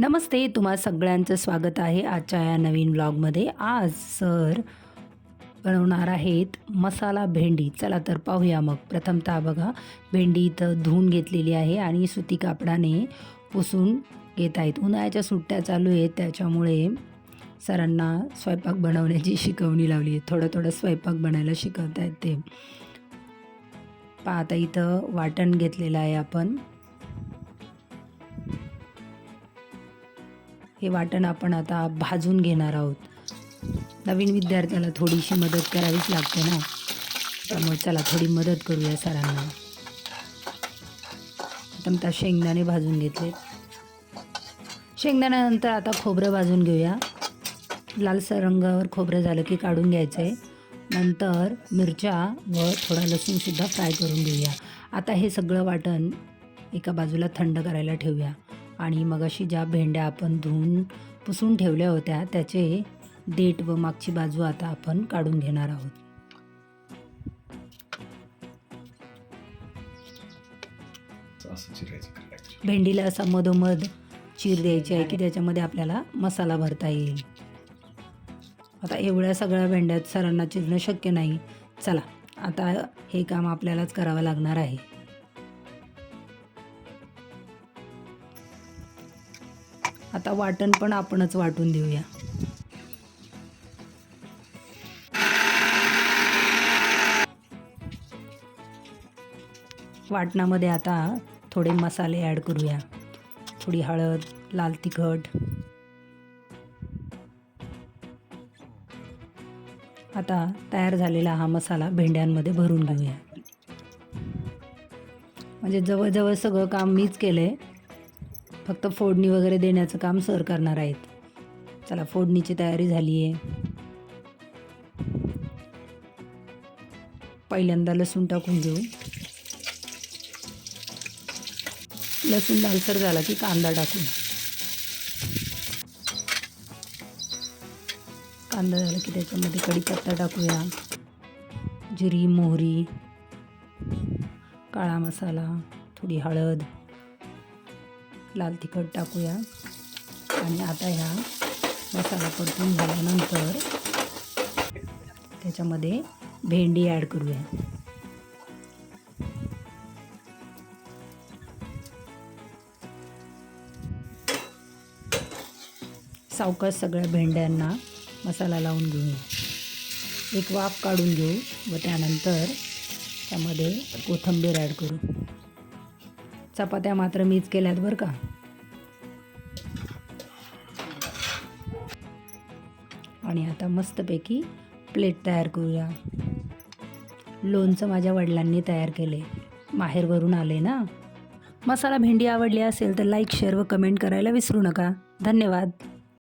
नमस्ते तुम्हा सगळ्यांचं स्वागत आहे आजच्या या नवीन ब्लॉगमध्ये आज सर बनवणार आहेत मसाला भेंडी. चला तर पाहूया मग. प्रथमतः बघा भेंडी इथं धुवून घेतलेली आहे आणि सुती कापडाने पुसून घेत आहेत. उन्हाळ्याच्या सुट्ट्या चालू आहेत त्याच्यामुळे सरांना स्वयंपाक बनवण्याची शिकवणी लावली आहे. थोडं थोडं स्वयंपाक बनायला शिकवत आहेत ते पाहता इथं वाटण घेतलेलं आहे आपण. हे वाटण आपण आता भाजून घेणार आहोत. नवीन विद्यार्थ्याला थोडीशी मदत करावीच लागते ना? त्यामुळे चला थोडी मदत करूया सरांना. आता शेंगदाणे भाजून घेतले. शेंगदाण्यानंतर आता खोबरं भाजून घेऊया. लालसर रंगावर खोबरं झालं की काढून घ्यायचं आहे नंतर मिरच्या व थोडा लसूणसुद्धा फ्राय करून घेऊया. आता हे सगळं वाटण एका बाजूला थंड करायला ठेवूया. आणि मग अशी ज्या भेंड्या आपण धुवून पुसून ठेवल्या होत्या त्याचे देठ व मागची बाजू आता आपण काढून घेणार आहोत. भेंडीला असा मधोमध चीर द्यायची आहे की त्याच्यामध्ये आपल्याला मसाला भरता येईल. आता एवढ्या सगळ्या भेंड्यात सरांना चिरणं शक्य नाही. चला आता हे काम आपल्यालाच करावं लागणार आहे. आता वाटण पण आपणच वाटून देऊया. वाटणामध्ये आता थोडे मसाले ॲड करूया. थोडी हळद लाल तिखट. आता तयार झालेला हा मसाला भेंड्यांमध्ये भरून घेऊया. म्हणजे जवळजवळ सगळं काम मीच केलं आहे फक्त फोडणी वगैरे देण्याचं काम सर करणार आहेत. चला फोडणीची तयारी झाली आहे पहिल्यांदा लसूण टाकून घेऊ. लसूण लालसर झाला की कांदा टाकून. कांदा झाला की त्याच्यामध्ये कढीपत्ता टाकूया. जिरी मोहरी काळा मसाला थोडी हळद. लाल तिखट टाकूया. आणि आता ह्या मसाला परतून झाल्यानंतर त्याच्यामध्ये भेंडी ॲड करूया. सावकाश सगळ्या भेंड्यांना मसाला लावून घेऊया. एक वाफ काढून घेऊ व त्यानंतर त्यामध्ये कोथिंबीर ॲड करू. चपात्या मात्र मीच केल्यात बरं का. आणि आता मस्तपैकी प्लेट तयार करूया. लोणचं माझ्या वडिलांनी तयार केले. माहेरवरून आले ना. मसाला भेंडी आवडली असेल तर लाईक शेअर व कमेंट करायला विसरू नका. धन्यवाद.